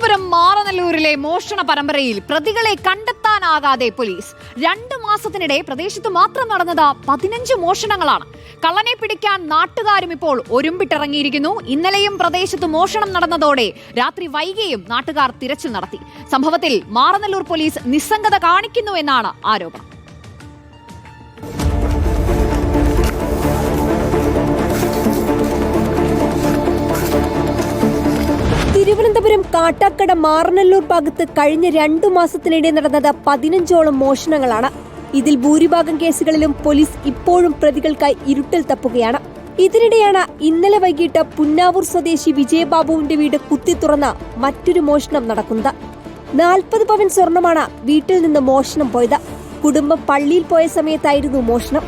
തിരുവനന്തപുരം മാറനല്ലൂരിലെ മോഷണ പരമ്പരയിൽ പ്രതികളെ കണ്ടെത്താനാകാതെ പോലീസ്. രണ്ടു മാസത്തിനിടെ പ്രദേശത്ത് മാത്രം നടന്നത് പതിനഞ്ച് മോഷണങ്ങളാണ്. കള്ളനെ പിടിക്കാൻ നാട്ടുകാരും ഇപ്പോൾ ഒരുമ്പിട്ടിറങ്ങിയിരിക്കുന്നു. ഇന്നലെയും പ്രദേശത്ത് മോഷണം നടന്നതോടെ രാത്രി വൈകിയും നാട്ടുകാർ തിരച്ചിൽ നടത്തി. സംഭവത്തിൽ മാറനല്ലൂർ പോലീസ് നിസ്സംഗത കാണിക്കുന്നു എന്നാണ് ആരോപണം. തിരുവനന്തപുരം കാട്ടാക്കട മാറനല്ലൂർ ഭാഗത്ത് കഴിഞ്ഞ രണ്ടു മാസത്തിനിടെ നടന്നത് പതിനഞ്ചോളം മോഷണങ്ങളാണ്. ഇതിൽ ഭൂരിഭാഗം കേസുകളിലും പോലീസ് ഇപ്പോഴും പ്രതികൾക്കായി ഇരുട്ടൽ തപ്പുകയാണ്. ഇതിനിടെയാണ് ഇന്നലെ വൈകിട്ട് പുന്നാവൂർ സ്വദേശി വിജയബാബുവിന്റെ വീട് കുത്തി തുറന്ന മറ്റൊരു മോഷണം നടക്കുന്നത്. നാൽപ്പത് പവൻ സ്വർണമാണ് വീട്ടിൽ നിന്ന് മോഷണം പോയത്. കുടുംബം പള്ളിയിൽ പോയ സമയത്തായിരുന്നു മോഷണം.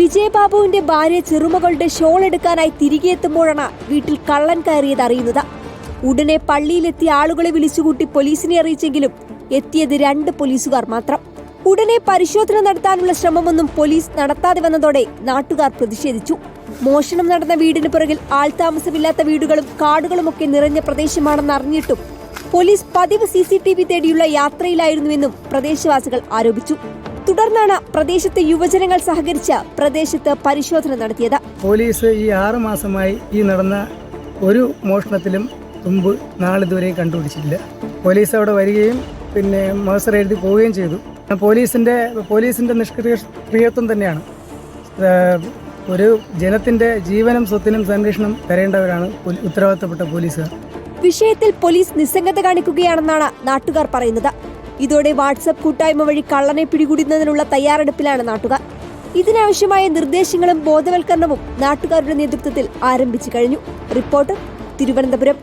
വിജയബാബുവിന്റെ ഭാര്യ ചെറുമകളുടെ ഷോൾ എടുക്കാനായി തിരികെ എത്തുമ്പോഴാണ് വീട്ടിൽ കള്ളൻ കയറിയത് അറിയുന്നത്. ഉടനെ പള്ളിയിലെത്തിയ ആളുകളെ വിളിച്ചുകൂട്ടി പോലീസിനെ അറിയിച്ചെങ്കിലും എത്തിയത് രണ്ട് പോലീസുകാർ മാത്രം. ഉടനെ പരിശോധന നടത്താനുള്ള ശ്രമമൊന്നും പോലീസ് നടത്താതെ വന്നതോടെ നാട്ടുകാർ പ്രതിഷേധിച്ചു. മോഷണം നടന്ന വീടിന് പുറകിൽ ആൾതാമസമില്ലാത്ത വീടുകളും കാടുകളുമൊക്കെ നിറഞ്ഞ പ്രദേശമാണെന്ന് അറിഞ്ഞിട്ടും പോലീസ് പതിവ് സി സി ടി വി തേടിയുള്ള യാത്രയിലായിരുന്നുവെന്നും പ്രദേശവാസികൾ ആരോപിച്ചു. തുടർന്നാണ് പ്രദേശത്തെ യുവജനങ്ങൾ സഹകരിച്ച് പ്രദേശത്ത് പരിശോധന നടത്തിയത്. പോലീസ് ഈ ആറ് മാസമായി ഈ നടന്ന ഒരു മോഷണത്തിലും തുമ്പ് നാളിതുവരെയും കണ്ടുപിടിച്ചില്ല പോലീസ് അവിടെ വരികയും പിന്നെ മഹസർ എഴുതി പോവുകയും ചെയ്തു. പോലീസിന്റെ പോലീസിന്റെ നിഷ്ക്രിയത്വം തന്നെയാണ്. ഒരു ജനത്തിന്റെ ജീവനും സ്വത്തിനും സംരക്ഷണം തരേണ്ടവരാണ് ഉത്തരവാദിത്തപ്പെട്ട പോലീസുകാർ. വിഷയത്തിൽ പോലീസ് നിസ്സംഗത കാണിക്കുകയാണെന്നാണ് നാട്ടുകാർ പറയുന്നത്. ഇതോടെ വാട്സപ്പ് കൂട്ടായ്മ വഴി കള്ളനെ പിടികൂടുന്നതിനുള്ള തയ്യാറെടുപ്പിലാണ് നാട്ടുകാർ. ഇതിനാവശ്യമായ നിർദ്ദേശങ്ങളും ബോധവൽക്കരണവും നാട്ടുകാരുടെ നേതൃത്വത്തിൽ ആരംഭിച്ചു കഴിഞ്ഞു. റിപ്പോർട്ട് തിരുവനന്തപുരം.